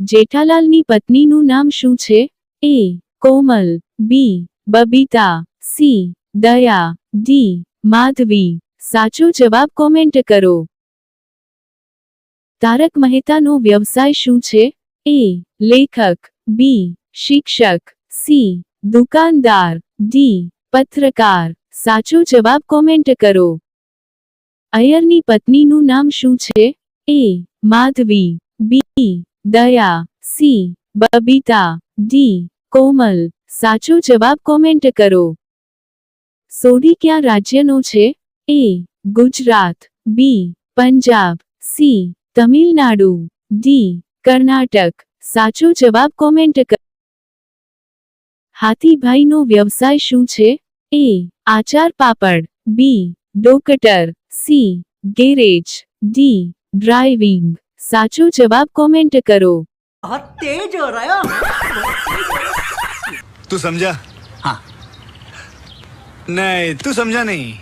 જેઠાલાલની પત્નીનું નામ શું છે? A, Komal, B, Babita, C, Daya, D, Madhavi. સાચો જવાબ કોમેન્ટ કરો. તારક મહેતાનો વ્યવસાય શું છે? એ, લેખક, બી, શિક્ષક, સી, દુકાનદાર, ડી, પત્રકાર. સાચો જવાબ કોમેન્ટ કરો. અયરની પત્નીનું નામ શું છે? એ, માધવી. બી, દયા, સી, બબીતા, ડી, કોમલ. સાચો જવાબ કોમેન્ટ કરો. સોઢી ક્યાં રાજ્યનો છે? A, Gujarat. B, Punjab. C, Tamil Nadu. D, Karnataka. સાચો જવાબ કોમેન્ટ કરો હાથીભાઈનો વ્યવસાય શું છે? એ, આચાર પાપડ. B, doctor. C, garage. D, driving. સાચો જવાબ કોમેન્ટ કરો. તે હો તું સમજા? હા. નહીં તું સમજા નહીં.